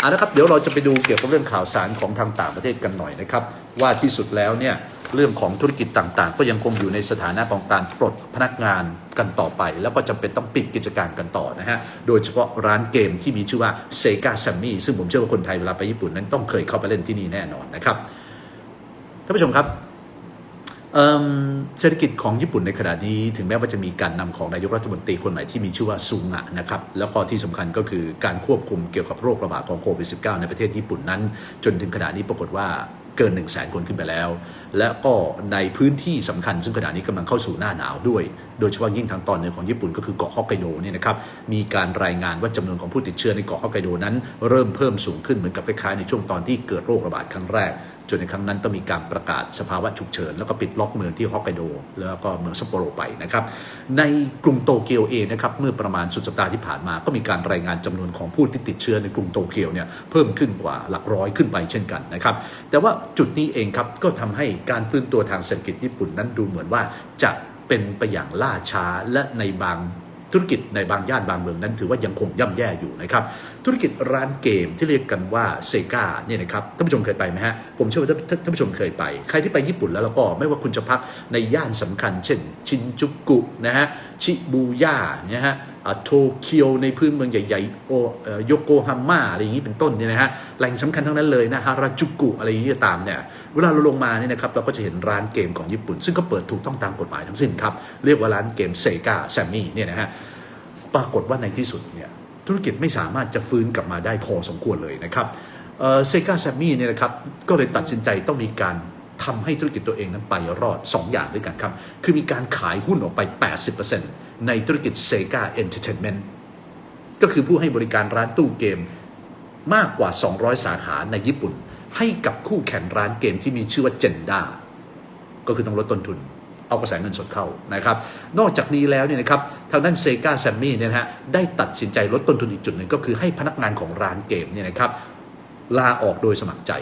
เอาละครับเดี๋ยวเราจะไปดูเกี่ยวกับเรื่องข่าวสารของทางต่างประเทศกันหน่อยนะครับ ว่าที่สุดแล้วเนี่ยเรื่องของธุรกิจต่างๆ ก็ยังคงอยู่ในสถานะของการปลดพนักงานกันต่อไป แล้วก็จำเป็นต้องปิดกิจการกันต่อนะฮะ โดยเฉพาะร้านเกมที่มีชื่อว่าเซกาซัมมี่ซึ่งผมเชื่อว่าคนไทยเวลาไปญี่ปุ่นนั้นต้องเคยเข้าไปเล่นที่นี่แน่นอนนะครับท่านผู้ชมครับ เศรษฐกิจของญี่ปุ่นในขณะนี้ถึงแม้ว่าจะมีการนำของนายกรัฐมนตรีคนใหม่ที่มีชื่อว่าซุงะนะครับแล้วก็ที่สำคัญก็คือการควบคุมเกี่ยวกับโรคระบาดของโควิด -19 ในประเทศญี่ปุ่นนั้น จนถึงขณะนี้ปรากฏว่าเกิน1 0 0 0 0แสนคนขึ้นไปแล้ว และก็ในพื้นที่สำคัญ ซึ่งขณะนี้กำลังเข้าสู่หน้าหนาวด้วย โดยเฉพาะยิ่งทางตอนเหนือของญี่ปุ่นก็คือเกาะฮอกไกโดเนี่ยนะครับ มีการรายงานว่าจำนวนของผู้ติดเชื้อในเกาะฮอกไกโดนั้น เริ่มเพิ่มสูงขึ้นเหมือนกับคล้ายๆในช่วงตอนที่เกิดโรคระบาดครั้งแรก จนในครั้งนั้นต้องมีการประกาศสภาวะฉุกเฉิน แล้วก็ปิดล็อกเมืองที่ฮอกไกโด แล้วก็เมืองซัปโปโรไปนะครับ ในกรุงโตเกียวเองนะครับเมื่อประมาณสุดสัปดาห์ที่ผ่านมา ก็มีการรายงานจำนวนของผู้ที่ติดเชื้อในกรุงโตเกียวเนี่ยเพิ่มขึ้นกว่าหลักร้อยขึ้นไปเช่นกันนะครับ แต่ว่าจุดนี้เองครับก็ทำให้การฟื้นตัวทางเศรษฐกิจญี่ปุ่นนั้นดูเหมือนว่าจะเป็นไปอย่างล่าช้าและในบาง ธุรกิจในบางย่านบางเมืองนั้นถือว่ายังคงย่ำแย่อยู่นะครับ ธุรกิจร้านเกมที่เรียกกันว่าเซกาเนี่ยนะครับท่านผู้ชมเคยไปไหมฮะผมเชื่อว่าท่านผู้ชมเคยไป ใครที่ไปญี่ปุ่นแล้วแล้วก็ไม่ว่าคุณจะพักในย่านสำคัญ เช่น ชินจูกุนะฮะชิบูย่านะฮะ โตเกียวในพื้นเมืองใหญ่ๆโอโยโกฮาม่าอะไรอย่างนี้เป็นต้นเนี่ยนะฮะแหล่งสำคัญทั้งนั้นเลยนะฮาราจูกุอะไรอย่างนี้ตามเนี่ยเวลาเราลงมาเนี่ยนะครับเราก็จะเห็นร้านเกมของญี่ปุ่น ซึ่งก็เปิดถูกต้องตามกฎหมายทั้งสิ้นครับเรียกว่าร้านเกมเซกาแซมมี่เนี่ยนะฮะปรากฏว่าในที่สุดเนี่ยธุรกิจไม่สามารถจะฟื้นกลับมาได้พอสมควรเลยนะครับเซกาแซมมี่เนี่ยนะครับก็เลยตัดสินใจต้องมีการทำให้ธุรกิจตัวเองนั้นไปรอด 2 อย่างด้วยกันครับ คือมีการขายหุ้นออกไป 80% ในธุรกิจเซกาเอนเตอร์เทนเมนต์ก็คือผู้ให้บริการร้านตู้เกมมากกว่า 200 สาขาในญี่ปุ่น ให้กับคู่แข่งร้านเกมที่มีชื่อว่าเจนด้าก็คือต้องลดต้นทุน เอากระแสเงินสดเข้านะครับ นอกจากนี้แล้วเนี่ยนะครับทางด้านเซกาแซมมี่เนี่ยนะฮะได้ตัดสินใจลดต้นทุนอีกจุดหนึ่งก็คือให้พนักงานของร้านเกมเนี่ยนะครับลาออกโดยสมัครใจ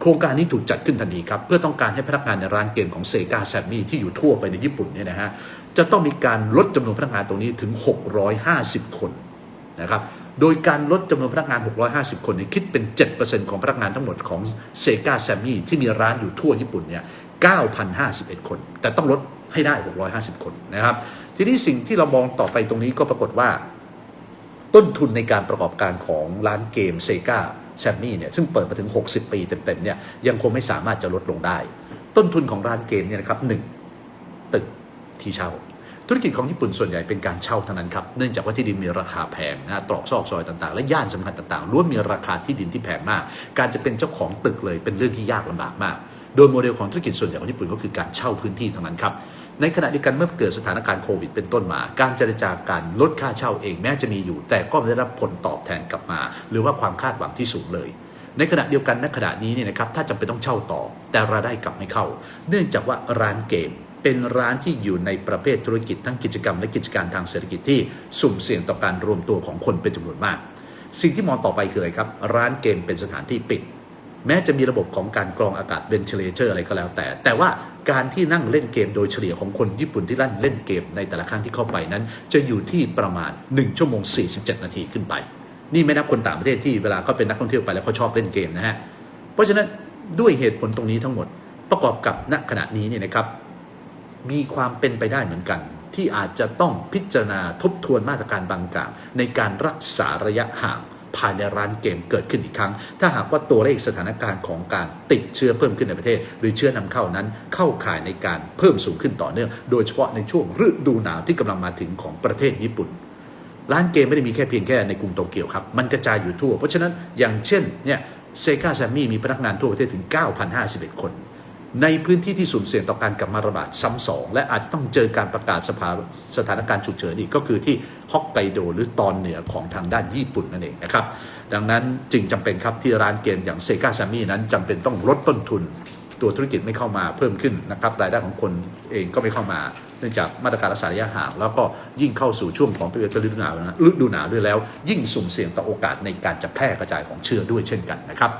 โครงการนี้ถูกจัดขึ้นทันทีครับ เพื่อต้องการให้พนักงานในร้านเกมของเซกาแซมมี่ที่อยู่ทั่วไปในญี่ปุ่นเนี่ยนะฮะจะต้องมีการลดจำนวนพนักงานตรงนี้ถึง 650 คนนะครับโดยการลดจำนวนพนักงาน 650 คนเนี่ยคิดเป็น 7%ของพนักงานทั้งหมดของเซกาแซมมี่ที่มีร้านอยู่ทั่วญี่ปุ่นเนี่ย9,051 คน แต่ต้องลดให้ได้ 650 คนนะครับ ทีนี้สิ่งที่เรามองต่อไปตรงนี้ก็ปรากฏว่า ต้นทุนในการประกอบการของร้านเกมเซกา แซมมี่เนี่ยซึ่งเปิดมาถึง 60 ปีเต็มๆเนี่ยยังคงไม่สามารถจะลดลงได้ ต้นทุนของร้านเกมเนี่ยนะครับหนึ่งตึกที่เช่า ธุรกิจของญี่ปุ่นส่วนใหญ่เป็นการเช่าเท่านั้นครับ เนื่องจากว่าที่ดินมีราคาแพงนะตรอกซอกซอยต่างๆ และย่านสำคัญต่างๆล้วนมีราคาที่ดินที่แพงมาก การจะเป็นเจ้าของตึกเลยเป็นเรื่องที่ยากลำบากมาก โดยโมเดลของธุรกิจส่วนใหญ่ของญี่ปุ่นก็คือการเช่าพื้นที่เท่านั้นครับ ในขณะเดียวกันเมื่อเกิดสถานการณ์โควิดเป็นต้นมา การเจรจาการลดค่าเช่าเองแม้จะมีอยู่ แต่ก็ไม่ได้รับผลตอบแทนกลับมา หรือว่าความคาดหวังที่สูงเลย ในขณะเดียวกันณขณะนี้เนี่ยนะครับถ้าจำเป็นต้องเช่าต่อ แต่รายได้กลับไม่เข้า เนื่องจากว่าร้านเกมเป็นร้านที่อยู่ในประเภทธุรกิจทั้งกิจกรรมและกิจการทางเศรษฐกิจที่สุ่มเสี่ยงต่อการรวมตัวของคนเป็นจำนวนมาก สิ่งที่มองต่อไปคืออะไรครับ ร้านเกมเป็นสถานที่ปิด แม้จะมีระบบของการกรองอากาศเวนเ l เลเ r อร์อะไรก็แล้วแต่ แต่ว่าการที่นั่งเล่นเกมโดยเฉลี่ยของคนญี่ปุ่นที่ลั่นเล่นเกมในแต่ละครั้งที่เข้าไปนั้น จะอยู่ที่ประมาณ 1 ชั่วโมง 47 นาทีขึ้นไป นี่ไม่นับคนต่างประเทศที่เวลาเขาเป็นนักท่องเที่ยวไปแล้วเขาชอบเล่นเกมนะฮะ เพราะฉะนั้นด้วยเหตุผลตรงนี้ทั้งหมดประกอบกับณขณะนี้เนี่ยนะครับ มีความเป็นไปได้เหมือนกันที่อาจจะต้องพิจารณาทบทวนมาตรการบางอย่างในการรักษาระยะห่าง ภายในร้านเกมเกิดขึ้นอีกครั้ง ถ้าหากว่าตัวเลขสถานการณ์ของการติดเชื้อเพิ่มขึ้นในประเทศ หรือเชื้อนำเข้านั้นเข้าข่ายในการเพิ่มสูงขึ้นต่อเนื่อง โดยเฉพาะในช่วงฤดูหนาวที่กำลังมาถึงของประเทศญี่ปุ่นร้านเกมไม่ได้มีแค่เพียงแค่ในกรุงโตเกียวครับ มันกระจายอยู่ทั่ว เพราะฉะนั้นอย่างเช่นเนี่ยเซกาแซมมี่มีพนักงานทั่วประเทศถึง 9,051 คน ในพื้นที่ที่สุ่มเสี่ยงต่อการกลับมาระบาดซ้ำสองและอาจจะต้องเจอการประกาศสภาสถานการณ์ฉุกเฉินอีกก็คือที่ฮอกไกโดหรือตอนเหนือของทางด้านญี่ปุ่นนั่นเองนะครับ ดังนั้นจึงจำเป็นครับที่ร้านเกมอย่างเซกาซมมี่นั้นจำเป็นต้องลดต้นทุน ตัวธุรกิจไม่เข้ามาเพิ่มขึ้นนะครับรายได้ของคนเองก็ไม่เข้ามาเนื่องจากมาตรการรักษาระยะห่างแล้วก็ยิ่งเข้าสู่ช่วงของฤดูหนาวนะฤดูหนาวด้วยแล้ว ยิ่งสุ่มเสี่ยงต่อโอกาสในการจะแพร่กระจายของเชื้อด้วยเช่นกันนะครับ